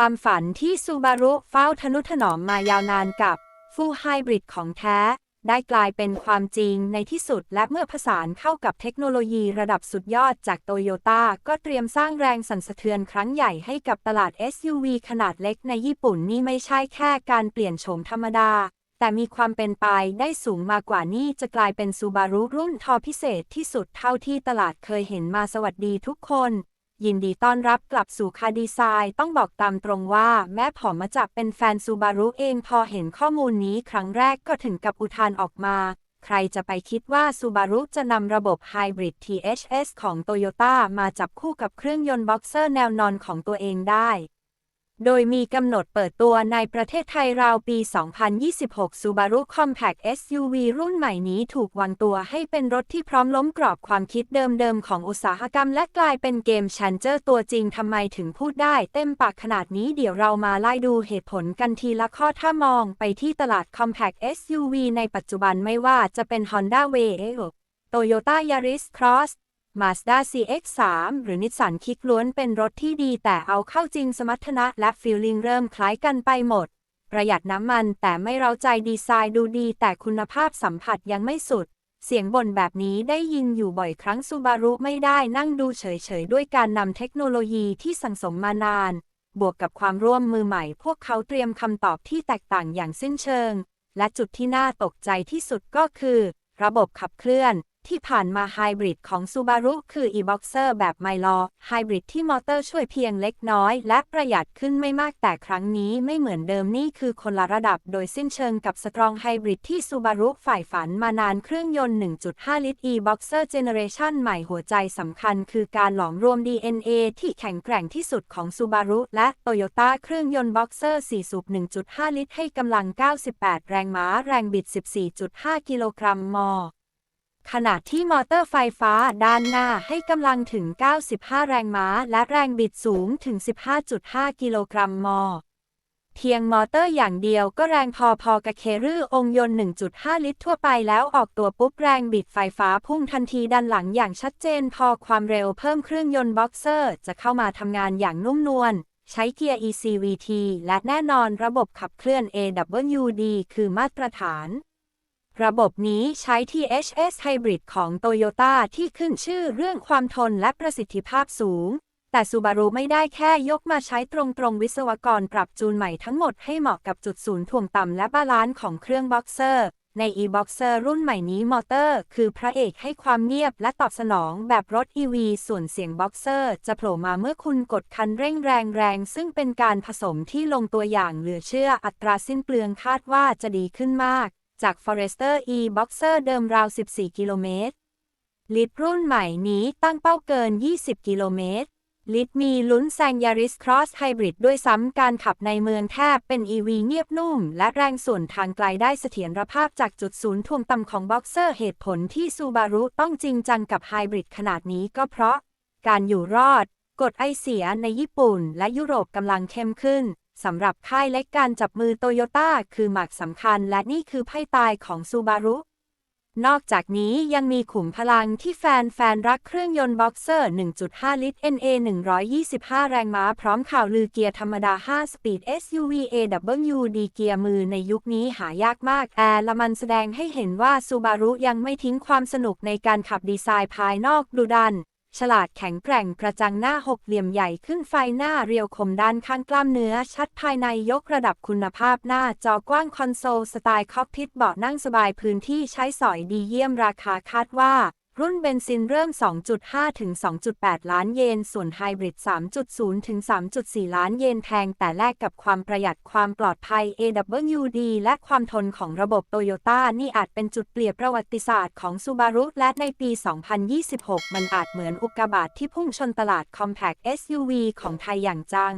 ความฝันที่ซูบารุเฝ้าทนุถนอมมายาวนานกับฟูไฮบริดของแท้ ได้กลายเป็นความจริงในที่สุดและเมื่อผสานเข้ากับเทคโนโลยีระดับสุดยอดจากโตโยต้าก็เตรียมสร้างแรงสั่นสะเทือนครั้งใหญ่ให้กับตลาด SUV ขนาดเล็กในญี่ปุ่นนี่ไม่ใช่แค่การเปลี่ยนโฉมธรรมดา แต่มีความเป็นไปได้สูงมากกว่านี้จะกลายเป็นซูบารุรุ่นทอพิเศษที่สุดเท่าที่ตลาดเคยเห็นมาสวัสดีทุกคน ยินดีต้อนรับกลับสู่คาดีไซน์ต้องบอกตามตรงว่า แม่ผอมมาจากเป็นแฟนซูบารุเองพอเห็นข้อมูลนี้ครั้งแรกก็ถึงกับอุทานออกมา ใครจะไปคิดว่าซูบารุจะนำระบบไฮบริด THS ของโตโยต้ามาจับคู่กับเครื่องยนต์บ็อกเซอร์แนวนอนของตัวเองได้ โดยมีกำหนดเปิดตัวในประเทศไทยราวปี 2026 Subaru Compact SUV รุ่นใหม่นี้ถูกวางตัวให้เป็นรถที่พร้อมล้มกรอบความคิดเดิมๆ ของอุตสาหกรรมและกลายเป็นเกมชันเจอร์ตัวจริงทำไมถึงพูดได้เต็มปากขนาดนี้เดี๋ยวเรามาไล่ดูเหตุผลกันทีละข้อถ้ามองไปที่ตลาด Compact SUV ในปัจจุบันไม่ว่าจะเป็น Honda Wave Toyota Yaris Cross Mazda CX-3 หรือ Nissan Kick ล้วนเป็นรถที่ดีแต่เอาเข้าจริงสมรรถนะและฟีลลิ่งเริ่มคล้ายกันไปหมด ประหยัดน้ำมันแต่ไม่เร้าใจดีไซน์ดูดีแต่คุณภาพสัมผัสยังไม่สุด เสียงบ่นแบบนี้ได้ยินอยู่บ่อยครั้งซูบารุไม่ได้นั่งดูเฉยๆ ด้วยการนำเทคโนโลยีที่สังสมมานาน บวกกับความร่วมมือใหม่ พวกเขาเตรียมคำตอบที่แตกต่างอย่างสิ้นเชิง และจุดที่น่าตกใจที่สุดก็คือ ระบบขับเคลื่อน ที่ผ่านมาไฮบริดของ Subaru คือ e-boxer แบบไมลอไฮบริดที่มอเตอร์ช่วยเพียงเล็กน้อย และประหยัดขึ้นไม่มากแต่ครั้งนี้ไม่เหมือนเดิมนี่คือคนละระดับโดยสิ้นเชิงกับสตรองไฮบริดที่ Subaru ฝ่ายฝันมานานเครื่องยนต์ 1.5 ลิตร e-boxer generation ใหม่หัวใจสำคัญคือการหลอมรวม DNA ที่แข็งแกร่งที่สุดของ Subaru และ Toyota เครื่องยนต์ Boxer 4 สูบ 1.5 ลิตร ให้กำลัง 98 แรงม้าแรงบิด 14.5 กิโลกรัมม ขณะที่มอเตอร์ไฟฟ้าด้านหน้าให้กำลังถึง 95 แรงม้า และแรงบิดสูงถึง 15.5 กิโลกรัมมอ เพียงมอเตอร์อย่างเดียวก็แรงพอๆกับเครือองยนต์ 1.5 ลิตรทั่วไปแล้วออกตัวปุ๊บแรงบิดไฟฟ้าพุ่งทันทีด้านหลังอย่างชัดเจนพอความเร็วเพิ่มเครื่องยนต์บ็อกเซอร์จะเข้ามาทำงานอย่างนุ่มนวลใช้เกียร์ ECVT และแน่นอนระบบขับเคลื่อน AWD คือมาตรฐาน ระบบนี้ใช้ THS Hybrid ของ Toyota ที่ขึ้นชื่อเรื่องความทนและประสิทธิภาพสูง แต่ Subaru ไม่ได้แค่ยกมาใช้ตรงๆ วิศวกรปรับจูนใหม่ทั้งหมดให้เหมาะกับจุดศูนย์ถ่วงต่ำและบาลานซ์ของเครื่อง Boxer ใน e-Boxer รุ่นใหม่นี้มอเตอร์ คือพระเอกให้ความเงียบและตอบสนองแบบรถ EV ส่วนเสียง Boxer จะโผล่มาเมื่อคุณกดคันเร่งแรงๆซึ่งเป็นการผสมที่ลงตัวอย่างเหลือเชื่ออัตราสิ้นเปลืองคาดว่าจะดีขึ้นมาก จาก Forester e-Boxer เดิมราว 14 กิโลเมตร ลิตรรุ่นใหม่นี้ตั้งเป้าเกิน 20 กิโลเมตร ลิตรมีลุ้นแซง Yaris Cross Hybrid ด้วยซ้ำการขับในเมืองแทบเป็น EV เงียบนุ่ม และแรงส่วนทางไกลได้เสถียรภาพจากจุดศูนย์ถ่วงต่ำของ Boxer เหตุผลที่ Subaru ต้องจริงจังกับไฮบริดขนาดนี้ก็เพราะ การอยู่รอด กฎไอเสียในญี่ปุ่นและยุโรปกำลังเข้มขึ้น สำหรับค่ายเล็กการจับมือโตโยต้าคือหมากสำคัญและนี่คือไพ่ตายของซูบารุ นอกจากนี้ยังมีขุมพลังที่แฟนแฟนรักเครื่องยนต์บ็อกเซอร์ 1.5 ลิตร NA 125 แรงม้าพร้อมข่าวลือเกียร์ธรรมดา 5 สปีด SUV AWD เกียร์มือในยุคนี้หายากมาก แอร์ละมันแสดงให้เห็นว่าซูบารุยังไม่ทิ้งความสนุกในการขับดีไซน์ภายนอกดูดัน ฉลาดแข็งแกร่งกระจังหน้าหกเหลี่ยมใหญ่ขึ้นไฟหน้าเรียวคมด้านข้างกล้ามเนื้อ ชัดภายในยกระดับคุณภาพหน้าจอกว้างคอนโซลสไตล์คอปพิทเบาะนั่งสบายพื้นที่ใช้สอยดีเยี่ยมราคาคาดว่า รุ่นเบนซินเริ่ม 2.5 ถึง 2.8 ล้านเยน ส่วนไฮบริด 3.0 ถึง 3.4 ล้านเยนแพง แต่แลกกับความประหยัดความปลอดภัย AWD และความทนของระบบโตโยต้านี่อาจเป็นจุดเปลี่ยนประวัติศาสตร์ของซูบารุและในปี 2026 มันอาจเหมือนอุกกาบาตที่พุ่งชนตลาด Compact SUV ของไทยอย่างจัง